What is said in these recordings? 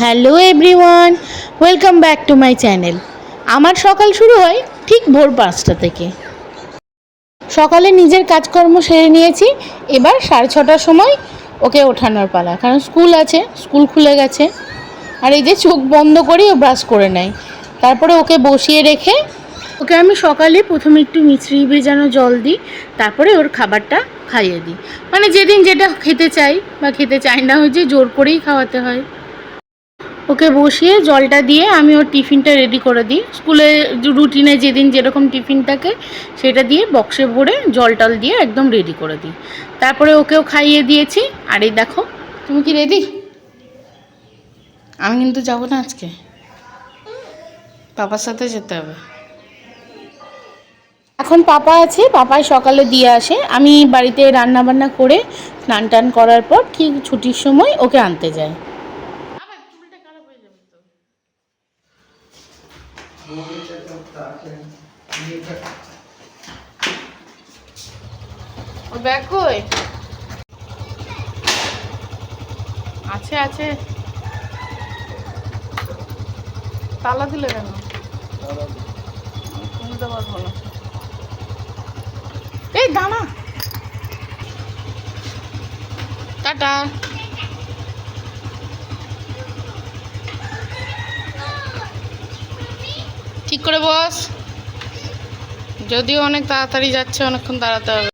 Hello everyone, welcome back to my channel. আমার সকাল শুরু হয় ঠিক ভোর পাঁচটা থেকে। সকালে নিজের কাজকর্ম সেরে নিয়েছি, এবার সাড়ে ছটার সময় ওকে ওঠানোর পালা, কারণ স্কুল আছে, স্কুল খুলে গেছে। আর এই যে চোখ বন্ধ করেই ও ব্রাশ করে নেয়। তারপরে ওকে বসিয়ে রেখে ওকে আমি সকালে প্রথমে একটু মিছরি ভেজানো জল দিই, তারপরে ওর খাবারটা খাইয়ে দিই। মানে যেদিন যেটা খেতে চাই বা খেতে চাই না হয়েছে জোর করেই খাওয়াতে হয়। ওকে বসিয়ে জলটা দিয়ে আমি ওর টিফিনটা রেডি করে দিই। স্কুলে রুটিনে যেদিন যেরকম টিফিন থাকে, সেটা দিয়ে বক্সে ভরে জল টল দিয়ে একদম রেডি করে দিই। তারপরে ওকেও খাইয়ে দিয়েছি। আর এই দেখো, তুমি কি রেডি আমি কিন্তু যাব না আজকে। পাপার সাথে যেতে হবে। এখন পাপা আছে, পাপাই সকালে দিয়ে আসে। আমি বাড়িতে রান্না বান্না করে স্নান টান করার পর ঠিক ছুটির সময় ওকে আনতে যাই। ব্যাগ কই? আছে আছে। তালা দিলে কেন? খুলতে পারব না এই দাঁড়া। টাটা। ঠিক করে বস। যদিও অনেক তাড়াতাড়ি যাচ্ছে অনেকক্ষণ দাঁড়াতে হবে।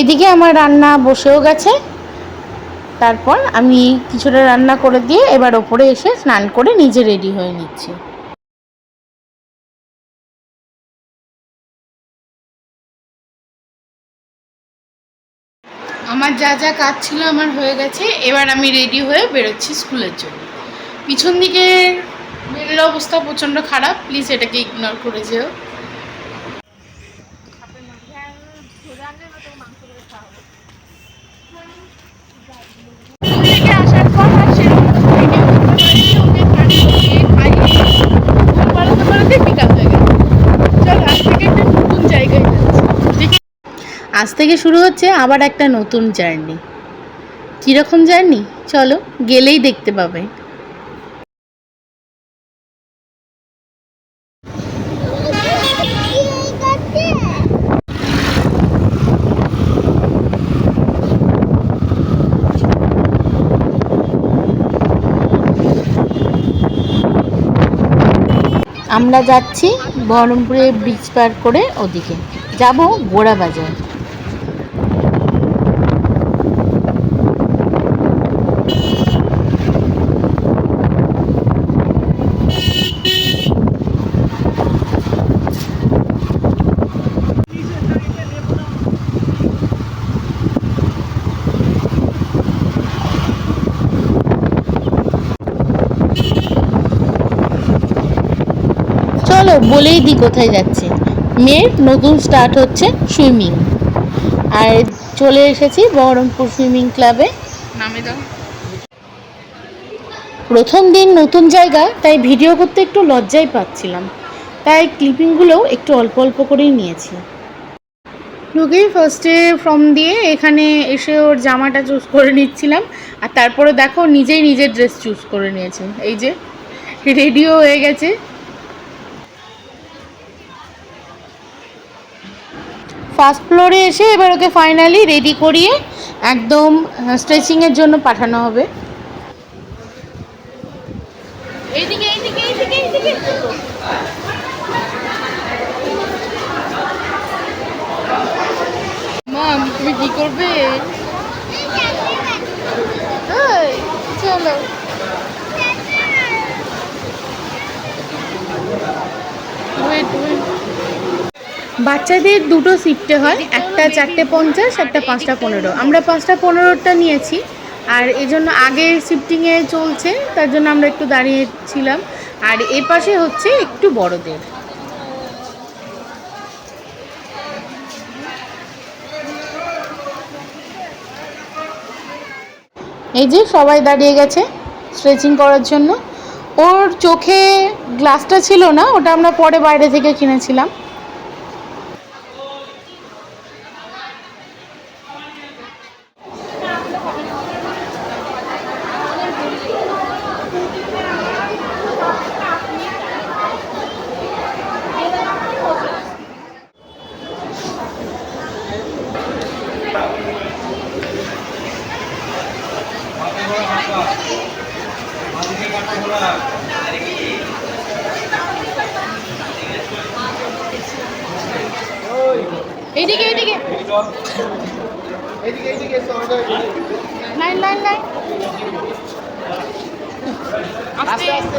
এদিকে আমার রান্না বসেও গেছে। তারপর আমি কিছুটা রান্না করে দিয়ে এবার ওপরে এসে স্নান করে নিজে রেডি হয়ে নিচ্ছি। যা যা কাজ ছিল আমার হয়ে গেছে, এবার আমি রেডি হয়ে বেরোচ্ছি স্কুলের জন্য। পিছন দিকে মেয়েদের অবস্থা প্রচণ্ড খারাপ প্লিজ এটাকে ইগনোর করে যেও। আজ থেকে শুরু হচ্ছে আবার একটা নতুন জার্নি। কীরকম জার্নি? চলো, গেলেই দেখতে পাবে। আমরা যাচ্ছি বহরমপুরে ব্রিজ পার করে ওদিকে। যাব গোড়া বাজার চলো বলেই দিই কোথায় যাচ্ছে। মেয়ের নতুন স্টার্ট হচ্ছে সুইমিং আর চলে এসেছি বহরমপুর সুইমিং ক্লাবে নামে দাও। প্রথম দিন নতুন জায়গা তাই ভিডিও করতে একটু লজ্জাই পাচ্ছিলাম। তাই ক্লিপিংগুলোও একটু অল্প অল্প করেই নিয়েছি। ঢুকেই ফার্স্টে ফর্ম দিয়ে এখানে এসে ওর জামাটা চুজ করে নিচ্ছিলাম। আর তারপরে দেখো নিজেই নিজের ড্রেস চুজ করে নিয়েছে। এই যে রেডিও হয়ে গেছে। ফার্স্ট ফ্লোরে এসে এবার ওকে ফাইনালি রেডি করিয়ে একদম স্ট্রেচিংয়ের জন্য পাঠানো হবে এইদিকে এইদিকে এইদিকে এইদিকে মাম তুমি কি করবে এই, চলো ওয়েট ওয়েট বাচ্চাদের দুটো শিফটে হয়, একটা চারটে পঞ্চাশ, একটা পাঁচটা পনেরো। আমরা পাঁচটা পনেরোটা নিয়েছি, আর এই জন্য আগে শিফটিংয়ে চলছে, তার জন্য আমরা একটু দাঁড়িয়েছিলাম। আর এ পাশে হচ্ছে একটু বড়দের। এই যে সবাই দাঁড়িয়ে গেছে স্ট্রেচিং করার জন্য। ওর চোখে গ্লাসটা ছিল না, ওটা আমরা পরে বাইরে থেকে কিনেছিলাম। এইদিকে এইদিকে। এদিকে এদিকে এসো আমাদের লাইন লাইন লাইন। আস্তে। আস্তে আস্তে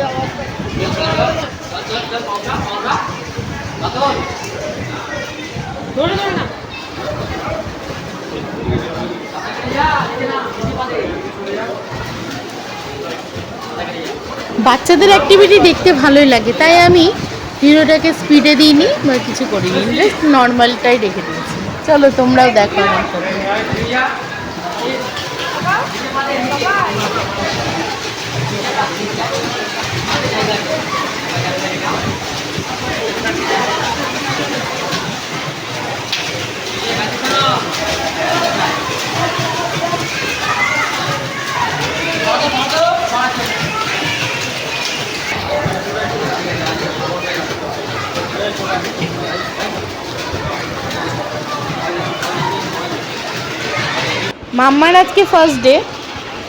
ধরে ধরে না। বাচ্চাদের অ্যাক্টিভিটি দেখতে ভালোই লাগে। তাই আমি ভিডিওটাকে স্পিডে দিইনি, বা কিছু করিনি জাস্ট নর্মালটাই রেখে দিয়েছি চলো, তোমরাও দেখো আমার সাথে। মাম্মার আজকে ফার্স্ট ডে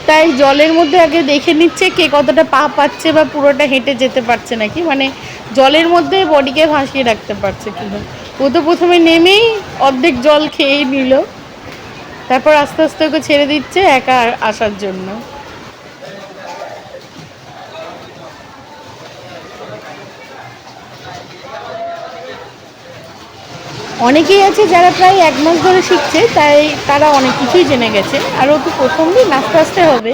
তাই জলের মধ্যে আগে দেখে নিচ্ছে কে কতটা পা পাচ্ছে বা পুরোটা হেঁটে যেতে পারছে নাকি। মানে জলের মধ্যে বডিকে ভাসিয়ে রাখতে পারছে কিনা ও তো প্রথমে নেমেই অর্ধেক জল খেয়েই নিল, তারপর আস্তে আস্তে ওকে ছেড়ে দিচ্ছে একা আসার জন্য। অনেকেই আছে যারা প্রায় এক মাস ধরে শিখছে, তাই তারা অনেক কিছুই জেনে গেছে। আর ও তো প্রথম দিন আস্তে আস্তে হবে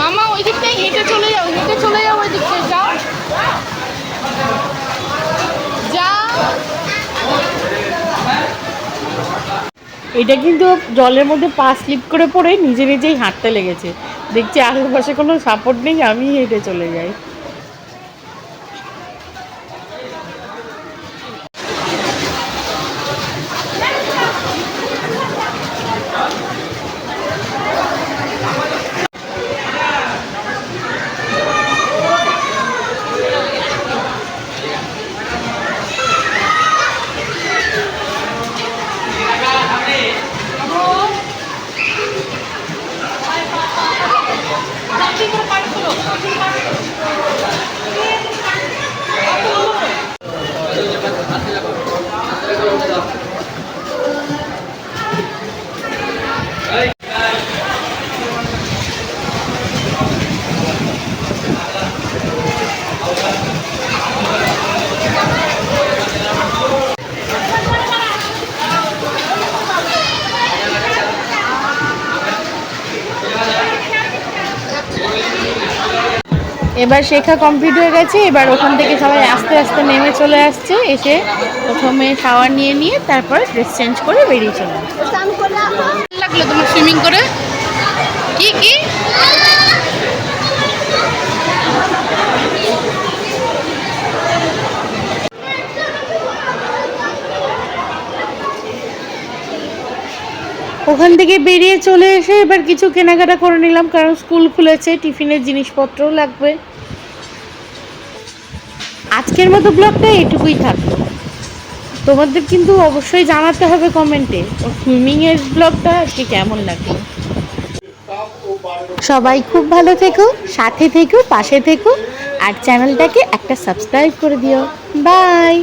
মামা ওই দিক থেকে হেঁটে চলে যাও হেঁটে চলে যাও ওই দিক থেকে যাও যাও এটা কিন্তু জলের মধ্যে পা স্লিপ করে পড়ে নিজে নিজেই হাঁটতে লেগেছে। দেখছি আশেপাশে কোনো সাপোর্ট নেই আমি হেঁটে চলে যাই। এবার শেখা কমপ্লিট হয়ে গেছে এবার ওখান থেকে সবাই আস্তে আস্তে নেমে চলে আসছে এসে প্রথমে খাওয়ার নিয়ে নিয়ে তারপর ড্রেস চেঞ্জ করে বেরিয়ে চলে আসছে। ভালো লাগল তোমার সুইমিং করে? কি কি? ওখান থেকে বেরিয়ে চলে এসে এবার কিছু কেনাকাটা করে নিলাম, কারণ স্কুল খুলেছে, টিফিনের জিনিসপত্রও লাগবে। আজকের মতো ব্লগটা এটুকুই থাকল তোমাদের কিন্তু অবশ্যই জানাতে হবে কমেন্টে সুইমিংয়ের ব্লগটা আজকে কেমন লাগল। সবাই খুব ভালো থেকো, সাথে থেকো, পাশে থেকো, আর চ্যানেলটাকে একটা সাবস্ক্রাইব করে দিও। বাই!